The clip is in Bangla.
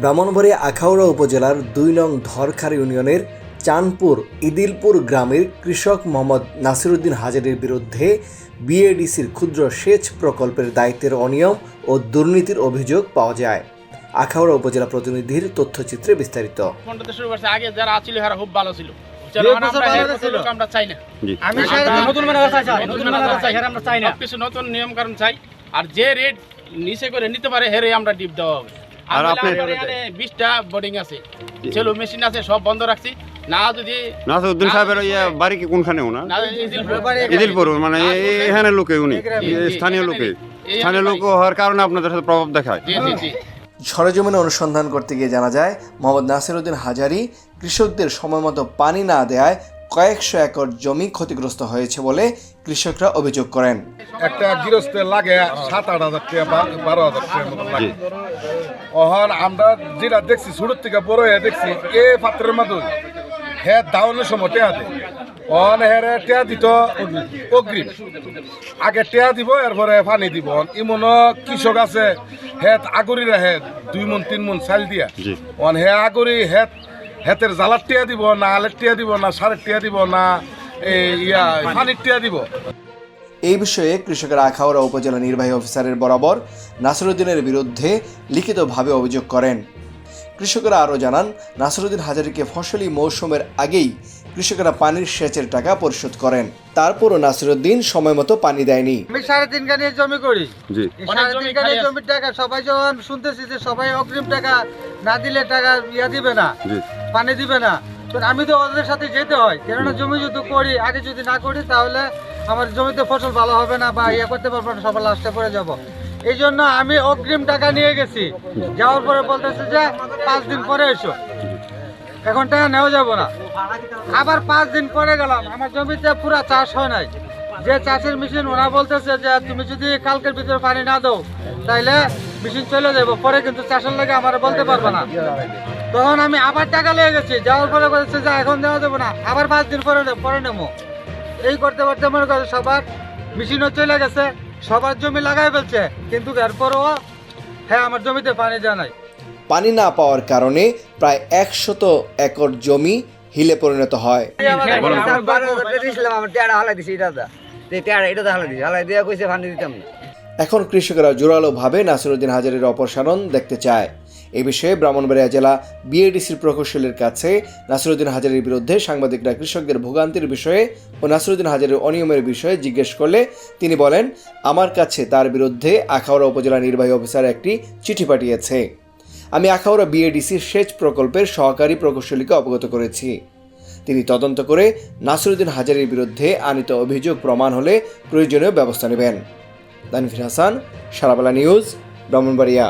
ব্রাহ্মণবাড়িয়া আখাউড়া উপজেলার দুই নং ধরখার ইউনিয়নের চাঁদপুর ইদিলপুর গ্রামের কৃষক মোহাম্মদ নাসিরুদ্দিন হাজারের বিরুদ্ধে বিএডিসির ক্ষুদ্র সেচ প্রকল্পের দায়িত্বের অনিয়ম ও দুর্নীতির অভিযোগ পাওয়া যায়। আখাউড়া উপজেলা প্রতিনিধির তথ্যচিত্রে বিস্তারিত। ফোনটাতে শুরু করছে আগে যারা আছিল খুব ভালো ছিল। আমরা এর মতো লোক আমরা চাই না। আমি নতুন চাই চাই, নতুন ম্যানেজার চাই আমরা চাই না। সবকিছু নতুন নিয়ম কারণ চাই। আর যে রেট নিচে করে নিতে পারে হেরে আমরা ডিপ দেওয়া হবে। আর আপনি- আপনার এখানে বিশটা বোর্ডিং আছে। সেলো মেশিন আছে সব বন্ধ রাখছি। না যদি নাসিরউদ্দিন সাহেবের ইয়ে বাড়ি কি কোনখানে ইদিলপুর। মানে এখানে লোকে। উনি স্থানীয় লোকে। স্থানীয় লোক হওয়ার কারণে আপনাদের সাথে প্রভাব দেখায়। জি জি জি। সরেজমিনে অনুসন্ধান করতে গিয়ে জানা যায় মোহাম্মদ নাসিরুদ্দিন হাজারি কৃষকদের সময়মতো পানি না দেওয়ায় কয়েকশো একর জমি ক্ষতিগ্রস্ত হয়েছে বলে কৃষকরা অভিযোগ করেন। একটা গৃহস্থের লাগে সাত আট হাজার টাকা বা- বারো হাজার টাকা অহন আমরা যেটা দেখছি ছোটোর থেকে বড় হয়ে দেখছি এ পাত্রের মতো। হে দাউনের সময় টেয়া দেয়। অন হেরে টেয়া দিত অগ্রিম। আগে টেয়া দিব এরপরে পানি দিব। ইমন কৃষক আছে হে আগরি রাহে দুই মন তিন মন চাল দিয়া। অন হে আগরি হে হেতের জ্বালার টিয়া দিব না আলের টিয়া দিব না সারের টিয়া দিব না এই ইয়া পানির টিয়া দিব। এই বিষয়ে কৃষকেরা আখাউড়া উপজেলা নির্বাহী অফিসারের বরাবর নাসিরুদ্দিনের বিরুদ্ধে লিখিতভাবে অভিযোগ করেন। কৃষকেরা আরও জানান নাসিরুদ্দিন হাজারিকে ফসলি মৌসুমের আগেই কৃষকেরা পানির সেচের টাকা পরিশোধ করেন। তারপরও নাসিরুদ্দিন সময় মতো পানি দেয়নি। আমি সাড়ে তিন কানি জমি করি। জি। এই অনেক সাড়ে তিন কানি জমির টাকা সবাই যখন শুনতেছি যে সবাই অগ্রিম টাকা না দিলে টাকা ইয়া দিবে না। জি। পানি দিবে না। তো আমি তো ওদের সাথে যেতে হয়। কেননা জমি যদি করি, আগে যদি না করি, তাহলে আমার জমিতে ফসল ভালো হবে না বা ইয়ে করতে পারব না, সবার লাস্টে পড়ে যাব। এই জন্য আমি অগ্রিম টাকা নিয়ে গেছি। যাওয়ার পরে বলতেছে যে, পাঁচ দিন পরে এসো। এখন টাকা নেওয়া যাব না। আবার পাঁচ দিন পরে গেলাম। আমার জমিতে পুরা চাষ হয় নাই। যে চাষের মেশিন ওরা বলতেছে যে, তুমি যদি কালকের ভিতরে পানি না দাও, তাইলে মেশিন চলে যাব পরে কিন্তু চাষের লাগে আমার বলতে পারবে না। তখন আমি আবার টাকা লেগে গেছি। যাওয়ার পরে বলছে যে এখন দেওয়া যাবে না। আবার পাঁচ দিন পরে পরে নেব। এই করতে করতে মনে করছে সবার মেশিনও চলে গেছে সবার জমি লাগাই ফেলছে। কিন্তু এরপরও হ্যাঁ আমার জমিতে পানি দেওয়া নাই। পানি না পাওয়ার কারণে প্রায় একশত একর জমি হিলে পরিণত হয়। এখন কৃষকেরা জোরালোভাবে নাসিরুদ্দিন হাজারের অপসারণ দেখতে চায়। এ বিষয়ে ব্রাহ্মণবাড়িয়া জেলা বিএডিসির প্রকৌশলীর কাছে নাসিরুদ্দিন হাজারের বিরুদ্ধে সাংবাদিকরা কৃষকদের ভোগান্তির বিষয়ে ও নাসিরুদ্দিন হাজারের অনিয়মের বিষয়ে জিজ্ঞেস করলে তিনি বলেন, আমার কাছে তার বিরুদ্ধে আখাউড়া উপজেলা নির্বাহী অফিসার একটি চিঠি পাঠিয়েছে। আমি আখাউড়া বিএডিসির সেচ প্রকল্পের সহকারী প্রকৌশলীকে অবগত করেছি। তিনি তদন্ত করে নাসিরুদ্দিন হাজারের বিরুদ্ধে আনিত অভিযোগ প্রমাণ হলে প্রয়োজনীয় ব্যবস্থা নেবেন। তানভীর হাসান, সারাবেলা নিউজ, ব্রাহ্মণবাড়িয়া।